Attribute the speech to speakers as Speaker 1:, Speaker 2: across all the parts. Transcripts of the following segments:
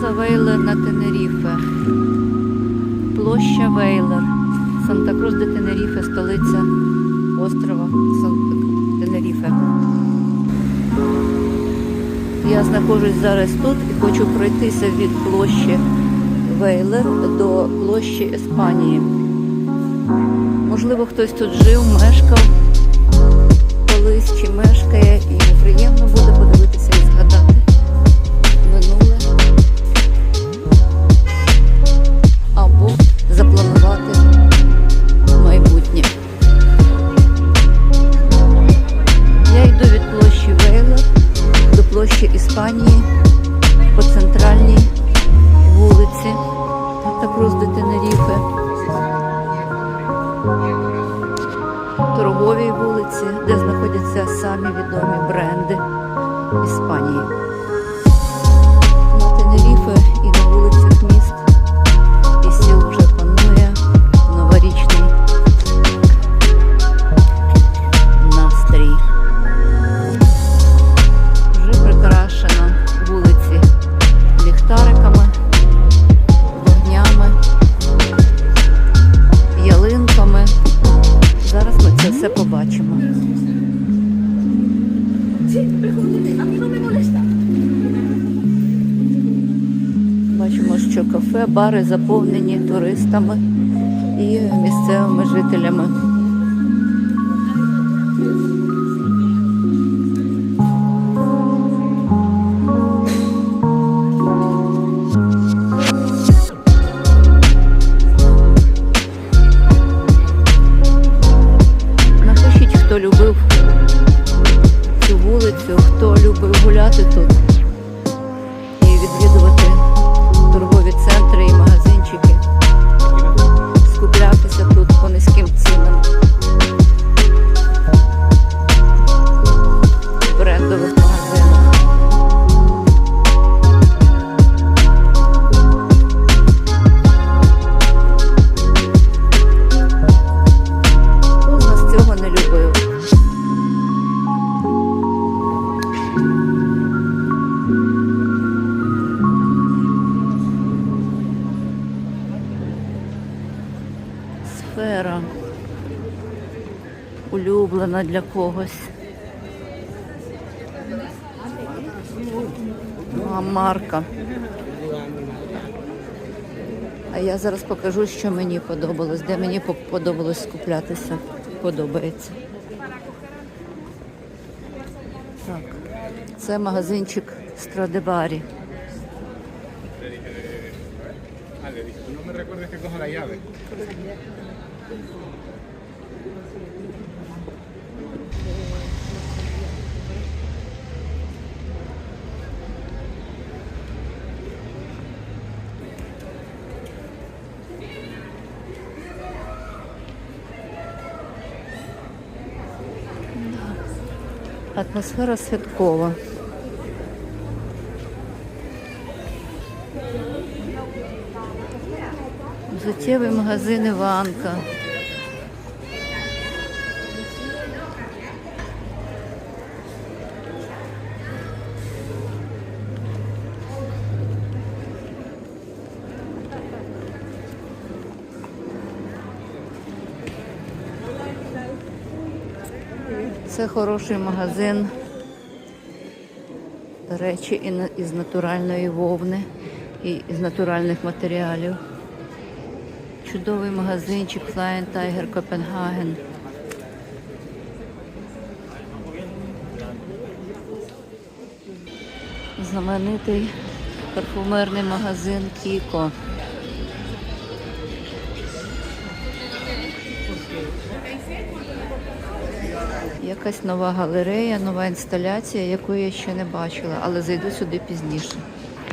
Speaker 1: Плаза Вейлер на Тенеріфе. Площа Вейлер. Санта-Крус де Тенеріфе, столиця острова Тенеріфе. Я знаходжусь зараз тут і хочу пройтися від площі Вейлер до площі Іспанії. Можливо, хтось тут жив, мешкав колись чи мешкає, і приємно буде подивитися торговій вулиці, де знаходяться самі відомі бренди Іспанії. Бачимо, що кафе, бари заповнені туристами і місцевими жителями. Сфера улюблена для когось. А марка. А я зараз покажу, що мені подобалось, де мені подобалось скуплятися. Подобається. Так, це магазинчик
Speaker 2: dije, no me recuerdes que coja la llave.
Speaker 1: Атмосфера святкова. Взуттєвий магазин Іванка. Це хороший магазин. Речі із натуральної вовни і з натуральних матеріалів. Чудовий магазинчик Flying Tiger Copenhagen. Знаменитий парфумерний магазин Кіко. Якась нова галерея, нова інсталяція, яку я ще не бачила, але зайду сюди пізніше.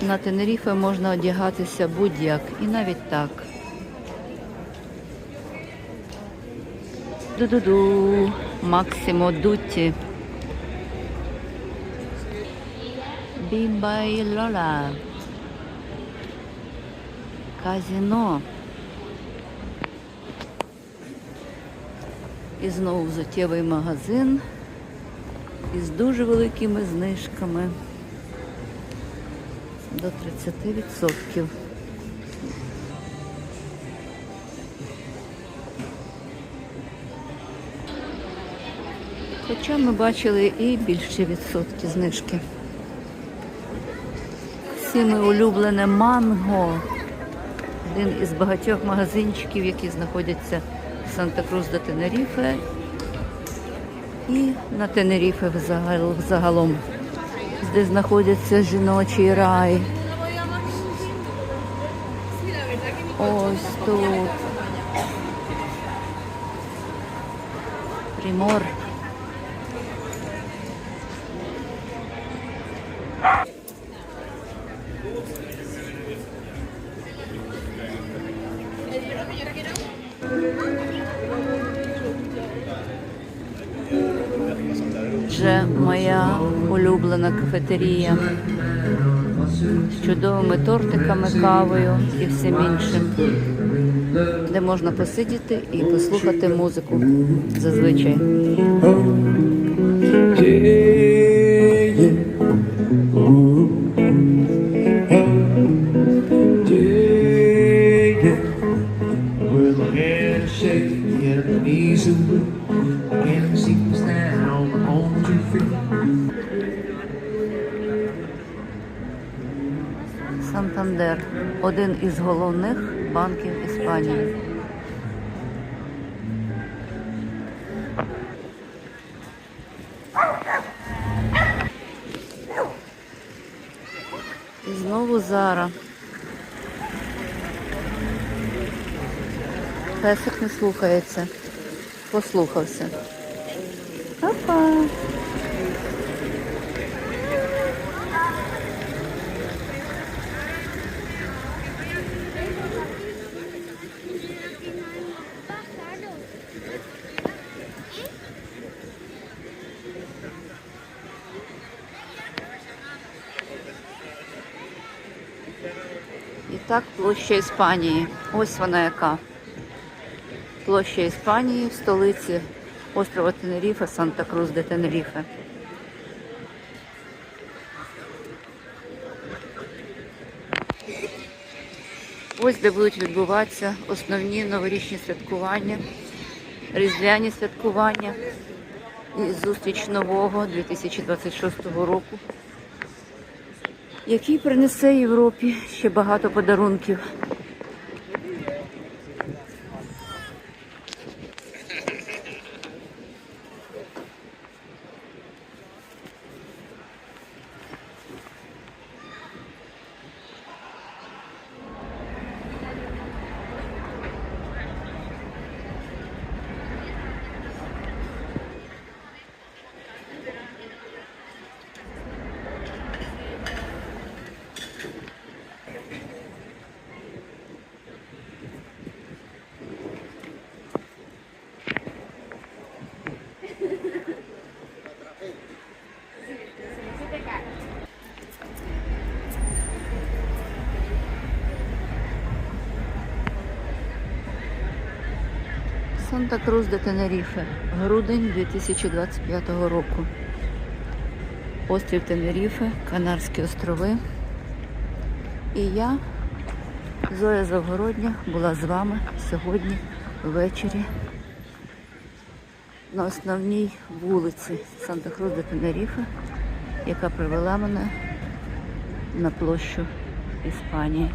Speaker 1: На Тенеріфе можна одягатися будь-як і навіть так. Ду-ду-ду, Максимо Дутті. Бімба і Лола. Казіно. І знову взуттєвий магазин із дуже великими знижками. до 30%. Хоча ми бачили і більші відсотки знижки. Всіми улюблене манго. Один із багатьох магазинчиків, які знаходяться Санта-Крус до Тенеріфе і на Тенеріфе взагал- загалом, де знаходиться жіночий рай. Ось тут. Примор. Вже моя улюблена кафетерія з чудовими тортиками, кавою і всім іншим, де можна посидіти і послухати музику зазвичай.
Speaker 3: Yeah,
Speaker 1: Сантандер один із головних банків Іспанії. І знову Зара. Песик не слухається. Послухався. Па-па. Так площа Іспанії. Ось вона яка. Площа Іспанії в столиці острова Тенеріфе, Санта-Крус де Тенеріфе. Ось де будуть відбуватися основні новорічні святкування, різдвяні святкування і зустріч нового 2026 року який принесе Європі ще багато подарунків. Санта-Крус де Тенеріфе, грудень 2025 року. Острів Тенеріфе, Канарські острови. І я, Зоя Завгородня, була з вами сьогодні ввечері на основній вулиці Санта-Крус де Тенеріфе, яка привела мене на площу Іспанії.